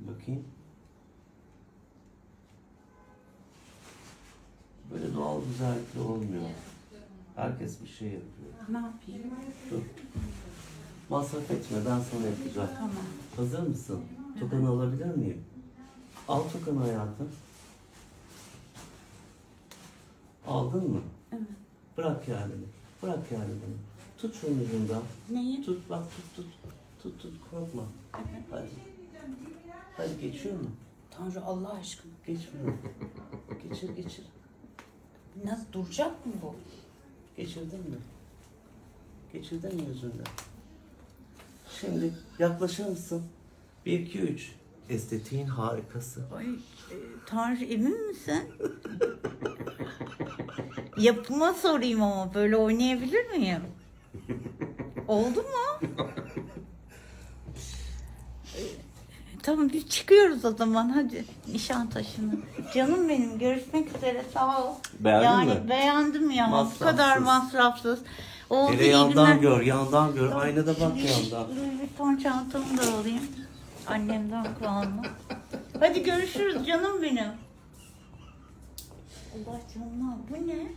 Bakayım. Böyle doğal güzellikle olmuyor. Herkes bir şey yapıyor. Ne yapayım? Dur. Masraf etme ben sana yapacağım. Tamam. Hazır mısın? Tokanı alabilir miyim? Al tokanı hayatım. Aldın mı? Evet. Bırak yerlerini. Bırak yerlerini. Tut şunun ucundan. Neyi? Tut bak tut tut. Tut tut korkma. Evet. Hadi. Hadi geçiyor mu? Tanrı Allah aşkına. Geçmiyor. Geçir geçir. Nasıl duracak mı bu? Geçirdin mi? Geçirdin mi yüzünden? Şimdi yaklaşır mısın? 1 2 3. Estetiğin harikası. Ay e, Tanrı emin misin? Yapıma sorayım ama böyle oynayabilir miyim? Oldu mu? E, Tamam biz çıkıyoruz o zaman hadi Nişantaşı'na. Canım benim görüşmek üzere sağ ol. Beğendin yani mi? beğendim ya bu kadar masrafsız. Oldu Hele yandan günler. gör, yandan gör. Aynada bak yandan. Louis Vuitton çantamı da alayım. Annemden kalma. Hadi görüşürüz canım benim. Allah canına bu ne?